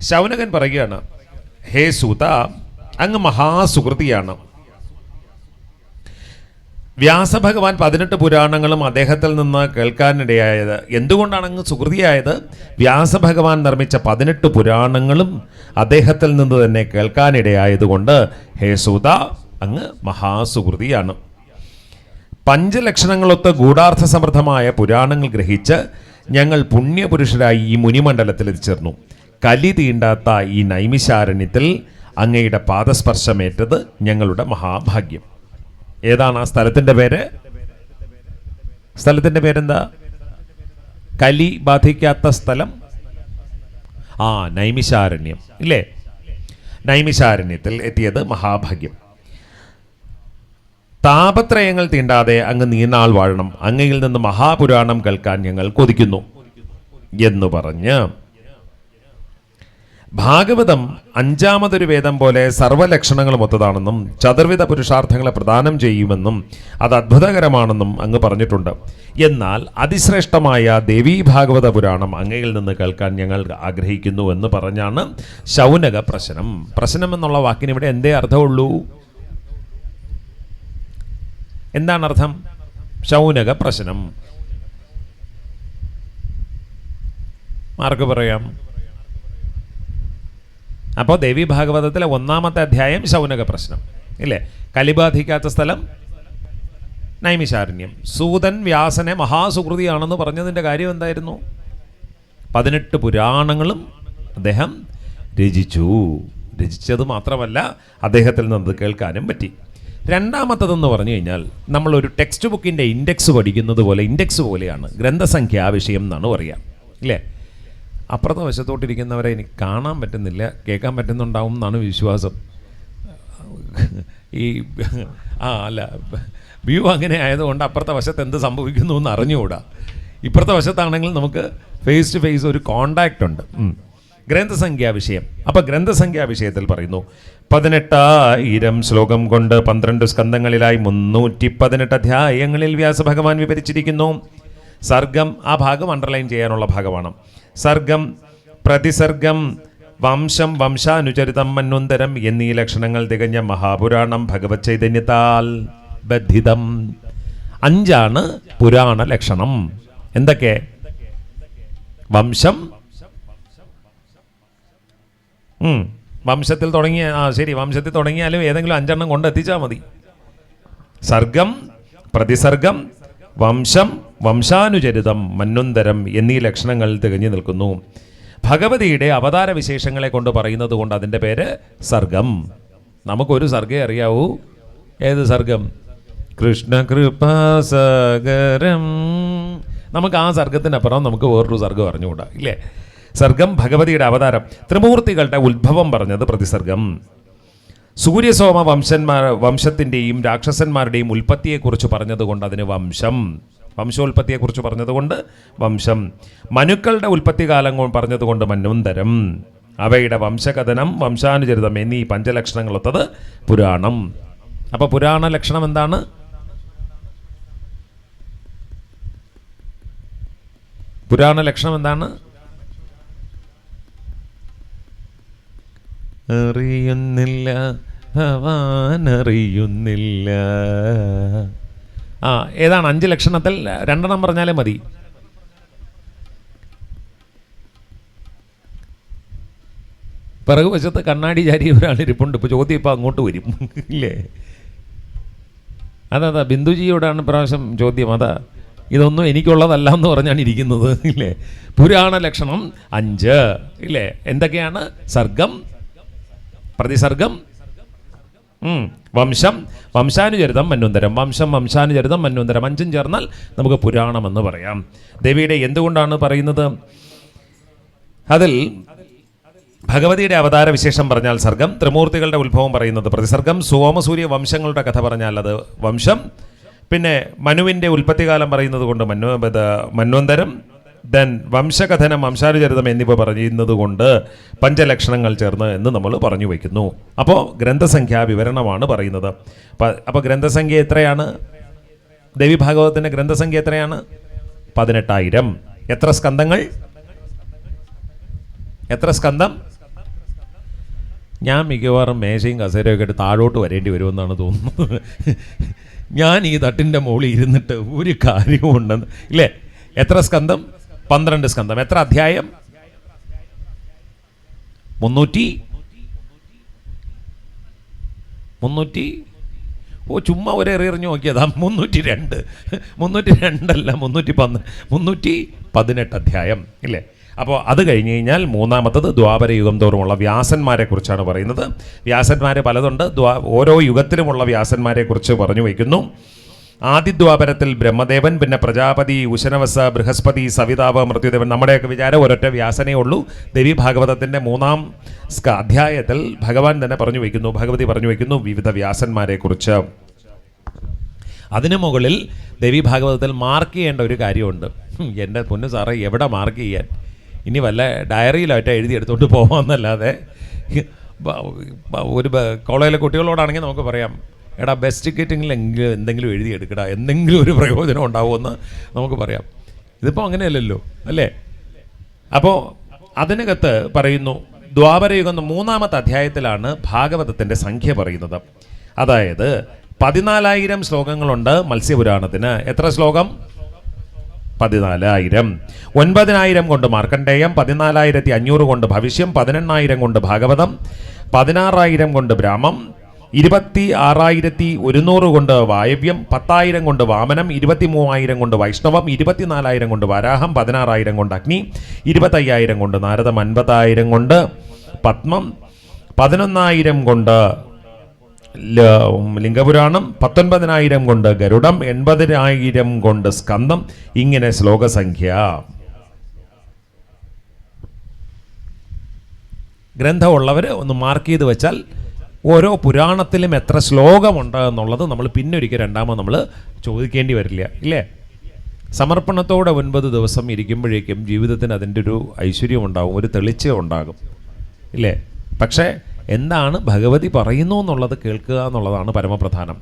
ശൗനകൻ പറയുകയാണ് ഹേ സൂത അങ്ങ് മഹാസുഹൃതിയാണ്. വ്യാസഭഗവാൻ പതിനെട്ട് പുരാണങ്ങളും അദ്ദേഹത്തിൽ നിന്ന് കേൾക്കാനിടയായത്. എന്തുകൊണ്ടാണ് അങ്ങ് സുഹൃതിയായത്? വ്യാസഭഗവാൻ നിർമ്മിച്ച പതിനെട്ട് പുരാണങ്ങളും അദ്ദേഹത്തിൽ നിന്ന് തന്നെ കേൾക്കാനിടയായതുകൊണ്ട് ഹേ സൂത അങ്ങ് മഹാസുഹൃതിയാണ്. പഞ്ചലക്ഷണങ്ങളൊത്ത് ഗൂഢാർത്ഥ സമൃദ്ധമായ പുരാണങ്ങൾ ഗ്രഹിച്ച് ഞങ്ങൾ പുണ്യപുരുഷരായി ഈ മുനിമണ്ഡലത്തിൽ എത്തിച്ചേർന്നു. കലി തീണ്ടാത്ത ഈ നൈമിശാരണ്യത്തിൽ അങ്ങയുടെ പാദസ്പർശമേറ്റത് ഞങ്ങളുടെ മഹാഭാഗ്യം. ഏതാണ് ആ സ്ഥലത്തിന്റെ പേര്? സ്ഥലത്തിന്റെ പേരെന്താ? കലി ബാധിക്കാത്ത സ്ഥലം? ആ നൈമിശാരണ്യം ഇല്ലേ? നൈമിശാരണ്യത്തിൽ എത്തിയത് മഹാഭാഗ്യം. താപത്രയങ്ങൾ തീണ്ടാതെ അങ്ങ് നീനാൾ വാഴണം. അങ്ങയിൽ നിന്ന് മഹാപുരാണം കേൾക്കാൻ ഞങ്ങൾ കൊതിക്കുന്നു എന്ന് പറഞ്ഞ് ഭാഗവതം അഞ്ചാമതൊരു വേദം പോലെ സർവലക്ഷണങ്ങളും ഒത്തതാണെന്നും ചതുർവിധ പുരുഷാർത്ഥങ്ങളെ പ്രദാനം ചെയ്യുമെന്നും അത് അത്ഭുതകരമാണെന്നും അങ്ങ് പറഞ്ഞിട്ടുണ്ട്. എന്നാൽ അതിശ്രേഷ്ഠമായ ദേവീ ഭാഗവത പുരാണം അങ്ങയിൽ നിന്ന് കേൾക്കാൻ ഞങ്ങൾ ആഗ്രഹിക്കുന്നു എന്ന് പറഞ്ഞാണ് ശൗനക പ്രശ്നം. പ്രശ്നം എന്നുള്ള വാക്കിന് ഇവിടെ എന്തേ അർത്ഥമുള്ളൂ? എന്താണ് അർത്ഥം? ശൗനക പ്രശ്നം. ആർക്ക് പറയാം. അപ്പോൾ ദേവി ഭാഗവതത്തിലെ ഒന്നാമത്തെ അധ്യായം ശൗനക പ്രശ്നം. ഇല്ലേ? കലിബാധിക്കാത്ത സ്ഥലം നൈമിശാരണ്യം. സൂതൻ വ്യാസനെ മഹാസുഹൃതിയാണെന്ന് പറഞ്ഞതിന്റെ കാര്യം എന്തായിരുന്നു? പതിനെട്ട് പുരാണങ്ങളും അദ്ദേഹം രചിച്ചു. രചിച്ചത് മാത്രമല്ല അദ്ദേഹത്തിൽ നിന്ന് കേൾക്കാനും പറ്റി. രണ്ടാമത്തതെന്ന് പറഞ്ഞു കഴിഞ്ഞാൽ നമ്മളൊരു ടെക്സ്റ്റ് ബുക്കിന്റെ ഇൻഡെക്സ് പഠിക്കുന്നത് പോലെ ഇൻഡെക്സ് പോലെയാണ് ഗ്രന്ഥസംഖ്യാ വിഷയം എന്നാണ് പറയുക ഇല്ലേ? അപ്പുറത്തെ വശത്തോട്ടിരിക്കുന്നവരെ എനിക്ക് കാണാൻ പറ്റുന്നില്ല കേൾക്കാൻ പറ്റുന്നുണ്ടാവും എന്നാണ് വിശ്വാസം. ഈ ആ അല്ല വ്യൂ അങ്ങനെ ആയതുകൊണ്ട് അപ്പുറത്തെ വശത്ത് എന്ത് സംഭവിക്കുന്നു എന്ന് അറിഞ്ഞുകൂടാ. ഇപ്പുറത്തെ വശത്താണെങ്കിൽ നമുക്ക് ഫേസ് ടു ഫേസ് ഒരു കോണ്ടാക്റ്റ് ഉണ്ട്. ഗ്രന്ഥസംഖ്യാ വിഷയം. അപ്പം ഗ്രന്ഥസംഖ്യാ വിഷയത്തിൽ പറയുന്നു പതിനെട്ടായിരം ശ്ലോകം കൊണ്ട് പന്ത്രണ്ട് സ്കന്ധങ്ങളിലായി മുന്നൂറ്റി പതിനെട്ട് അധ്യായങ്ങളിൽ വ്യാസഭഗവാൻ വിവരിച്ചിരിക്കുന്നു. സർഗം ആ ഭാഗം അണ്ടർലൈൻ ചെയ്യാനുള്ള ഭാഗമാണ്. സർഗം പ്രതിസർഗം വംശം വംശാനുചരിതം മന്വന്തരം എന്നീ ലക്ഷണങ്ങൾ തികഞ്ഞ മഹാപുരാണം ഭഗവത് ചൈതന്യത്താൽ ബദ്ധിതം. അഞ്ചാണ് പുരാണ ലക്ഷണം. എന്തൊക്കെ? വംശം. വംശത്തിൽ തുടങ്ങിയ ആ ശരി വംശത്തിൽ തുടങ്ങിയാലും ഏതെങ്കിലും അഞ്ചെണ്ണം കൊണ്ടെത്തിച്ചാൽ മതി. സർഗം പ്രതിസർഗം വംശം വംശാനുചരിതം മന്നുന്തരം എന്നീ ലക്ഷണങ്ങൾ തികഞ്ഞു നിൽക്കുന്നു. ഭഗവതിയുടെ അവതാര വിശേഷങ്ങളെ കൊണ്ട് പറയുന്നത് കൊണ്ട് അതിന്റെ പേര് സർഗം. നമുക്കൊരു സർഗേ അറിയാവൂ. ഏത് സർഗം? കൃഷ്ണകൃപാസകരം നമുക്ക് ആ സർഗത്തിനപ്പുറം നമുക്ക് വേറൊരു സർഗം അറിഞ്ഞുകൂടാ ഇല്ലേ? സർഗം ഭഗവതിയുടെ അവതാരം. ത്രിമൂർത്തികളുടെ ഉത്ഭവം പറഞ്ഞത് പ്രതിസർഗം. സൂര്യസോമ വംശന്മാർ വംശത്തിന്റെയും രാക്ഷസന്മാരുടെയും ഉൽപ്പത്തിയെക്കുറിച്ച് പറഞ്ഞതുകൊണ്ട് അതിന് വംശം. വംശോൽപ്പത്തിയെക്കുറിച്ച് പറഞ്ഞതുകൊണ്ട് വംശം. മനുക്കളുടെ ഉൽപ്പത്തി കാലം പറഞ്ഞതുകൊണ്ട് മന്വന്തരം. അവയുടെ വംശകഥനം വംശാനുചരിതം എന്നീ പഞ്ചലക്ഷണങ്ങളൊത്തത് പുരാണം. അപ്പോൾ പുരാണ ലക്ഷണം എന്താണ്? പുരാണ ലക്ഷണം എന്താണ്? അറിയുന്നില്ല. ഭവാനറിയുന്നില്ല ആ ഏതാണ്? അഞ്ച് ലക്ഷണത്തിൽ രണ്ടെണ്ണം പറഞ്ഞാലേ മതി. പിറകു വശത്ത് കണ്ണാടി ചാരി ഒരാൾ ഇരിപ്പുണ്ട്. ഇപ്പോൾ ചോദ്യം ഇപ്പോൾ അങ്ങോട്ട് വരും. ഇല്ലേ? അതാ അതാ ബിന്ദുജിയോടാണ് പ്രാവശ്യം ചോദ്യം. അതാ ഇതൊന്നും എനിക്കുള്ളതല്ല എന്ന് പറഞ്ഞാണ് ഇരിക്കുന്നത്. ഇല്ലേ? പുരാണ ലക്ഷണം അഞ്ച്. ഇല്ലേ? എന്തൊക്കെയാണ്? സർഗം പ്രതിസർഗം. വംശം വംശാനുചരിതം മന്വന്തരം. വംശം വംശാനുചരിതം മന്വന്തരം അഞ്ചും ചേർന്നാൽ നമുക്ക് പുരാണം എന്ന് പറയാം. ദേവിയുടെ എന്തുകൊണ്ടാണ് പറയുന്നത്? അതിൽ ഭഗവതിയുടെ അവതാര വിശേഷം പറഞ്ഞാൽ സർഗം ത്രിമൂർത്തികളുടെ ഉത്ഭവം പറയുന്നത് പ്രതിസർഗം സോമസൂര്യ വംശങ്ങളുടെ കഥ പറഞ്ഞാൽ അത് വംശം. പിന്നെ മനുവിന്റെ ഉൽപ്പത്തികാലം പറയുന്നത് കൊണ്ട് മന്വ മന്വന്തരം ദെൻ വംശകഥനം വംശാനുചരിതം എന്നിവ പറയുന്നത് കൊണ്ട് പഞ്ചലക്ഷണങ്ങൾ ചേർന്ന് എന്ന് നമ്മൾ പറഞ്ഞു വയ്ക്കുന്നു. അപ്പോൾ ഗ്രന്ഥസംഖ്യാ വിവരണമാണ് പറയുന്നത്. അപ്പോൾ ഗ്രന്ഥസംഖ്യ എത്രയാണ്? ദേവി ഭാഗവതത്തിന്റെ ഗ്രന്ഥസംഖ്യ എത്രയാണ്? പതിനെട്ടായിരം. എത്ര സ്കന്ധങ്ങൾ? എത്ര സ്കന്ധം? ഞാൻ മിക്കവാറും മേശയും കസേരയൊക്കെ എടുത്ത് താഴോട്ട് വരേണ്ടി വരുമെന്നാണ് തോന്നുന്നത്. ഞാൻ ഈ തട്ടിന്റെ മുകളിൽ ഇരുന്നിട്ട് ഒരു കാര്യവും ഉണ്ടെന്ന് ഇല്ലേ? എത്ര സ്കന്ധം? പന്ത്രണ്ട് സ്കന്ധം. എത്ര അധ്യായം? മുന്നൂറ്റി മുന്നൂറ്റി ഓ ചുമ്മാ ഒരേ എറിയെറിഞ്ഞ് നോക്കിയതാ. മുന്നൂറ്റി രണ്ട്. മുന്നൂറ്റി രണ്ടല്ല മുന്നൂറ്റി പന്ത് മുന്നൂറ്റി പതിനെട്ട് അധ്യായം ഇല്ലേ? അപ്പോൾ അത് കഴിഞ്ഞ് കഴിഞ്ഞാൽ മൂന്നാമത്തത് ദ്വാപര യുഗം തോറുമുള്ള വ്യാസന്മാരെക്കുറിച്ചാണ് പറയുന്നത്. വ്യാസന്മാരെ പലതുണ്ട്. ദ്വാ ഓരോ യുഗത്തിലുമുള്ള വ്യാസന്മാരെക്കുറിച്ച് പറഞ്ഞു വയ്ക്കുന്നു. ആദിദ്വാപരത്തിൽ ബ്രഹ്മദേവൻ പിന്നെ പ്രജാപതി ഉശനവസ ബൃഹസ്പതി സവിതാവ് മൃത്യുദേവൻ നമ്മുടെയൊക്കെ വിചാരം ഒരൊറ്റ വ്യാസനേ ഉള്ളൂ. ദേവി ഭാഗവതത്തിന്റെ മൂന്നാം അധ്യായത്തിൽ ഭഗവാൻ തന്നെ പറഞ്ഞു വയ്ക്കുന്നു ഭഗവതി പറഞ്ഞു വയ്ക്കുന്നു വിവിധ വ്യാസന്മാരെ കുറിച്ച്. അതിനു മുകളിൽ ദേവി ഭാഗവതത്തിൽ മാർക്ക് ചെയ്യേണ്ട ഒരു കാര്യമുണ്ട്. എന്റെ പൊന്നു സാറേ എവിടെ മാർക്ക് ചെയ്യാൻ? ഇനി വല്ല ഡയറിയിലായിട്ട് എഴുതി എടുത്തുകൊണ്ട് പോകാമെന്നല്ലാതെ ഒരു കോളേജിലെ കുട്ടികളോടാണെങ്കിൽ നമുക്ക് പറയാം. എടാ ബെസ്റ്റ് ടിക്കറ്റിങ്ങിൽ എങ്കിലും എന്തെങ്കിലും എഴുതി എടുക്കടാ എന്തെങ്കിലും ഒരു പ്രയോജനം ഉണ്ടാവുമെന്ന് നമുക്ക് പറയാം. ഇതിപ്പോൾ അങ്ങനെയല്ലല്ലോ അല്ലേ? അപ്പോൾ അതിനകത്ത് പറയുന്നു ദ്വാപരയുഗം മൂന്നാമത്തെ അധ്യായത്തിലാണ് ഭാഗവതത്തിന്റെ സംഖ്യ പറയുന്നത്. അതായത് പതിനാലായിരം ശ്ലോകങ്ങളുണ്ട് മത്സ്യപുരാണത്തിന്. എത്ര ശ്ലോകം? പതിനാലായിരം. ഒൻപതിനായിരം കൊണ്ട് മാർക്കണ്ഡേയം പതിനാലായിരത്തി അഞ്ഞൂറ് കൊണ്ട് ഭവിഷ്യം പതിനെണ്ണായിരം കൊണ്ട് ഭാഗവതം പതിനാറായിരം കൊണ്ട് ബ്രാഹ്മം ഇരുപത്തി ആറായിരത്തി ഒരുന്നൂറ് കൊണ്ട് വായവ്യം പത്തായിരം കൊണ്ട് വാമനം ഇരുപത്തി മൂവായിരം കൊണ്ട് വൈഷ്ണവം ഇരുപത്തിനാലായിരം കൊണ്ട് വരാഹം പതിനാറായിരം കൊണ്ട് അഗ്നി ഇരുപത്തയ്യായിരം കൊണ്ട് നാരദം അൻപതായിരം കൊണ്ട് പത്മം പതിനൊന്നായിരം കൊണ്ട് ലിംഗപുരാണം പത്തൊൻപതിനായിരം കൊണ്ട് ഗരുഡം എൺപതിനായിരം കൊണ്ട് സ്കന്ധം. ഇങ്ങനെ ശ്ലോകസംഖ്യ. ഗ്രന്ഥമുള്ളവർ ഒന്ന് മാർക്ക് ചെയ്ത് വെച്ചാൽ ഓരോ പുരാണത്തിലും എത്ര ശ്ലോകമുണ്ട് എന്നുള്ളത് നമ്മൾ പിന്നൊരിക്കൽ രണ്ടാമത് നമ്മൾ ചോദിക്കേണ്ടി വരില്ല ഇല്ലേ? സമർപ്പണത്തോടെ ഒൻപത് ദിവസം ഇരിക്കുമ്പോഴേക്കും ജീവിതത്തിന് അതിന്റെ ഒരു ഐശ്വര്യം ഉണ്ടാകും ഒരു തെളിച്ചം ഉണ്ടാകും ഇല്ലേ? പക്ഷേ എന്താണ് ഭഗവതി പറയുന്നു എന്നുള്ളത് കേൾക്കുക എന്നുള്ളതാണ് പരമപ്രധാനം.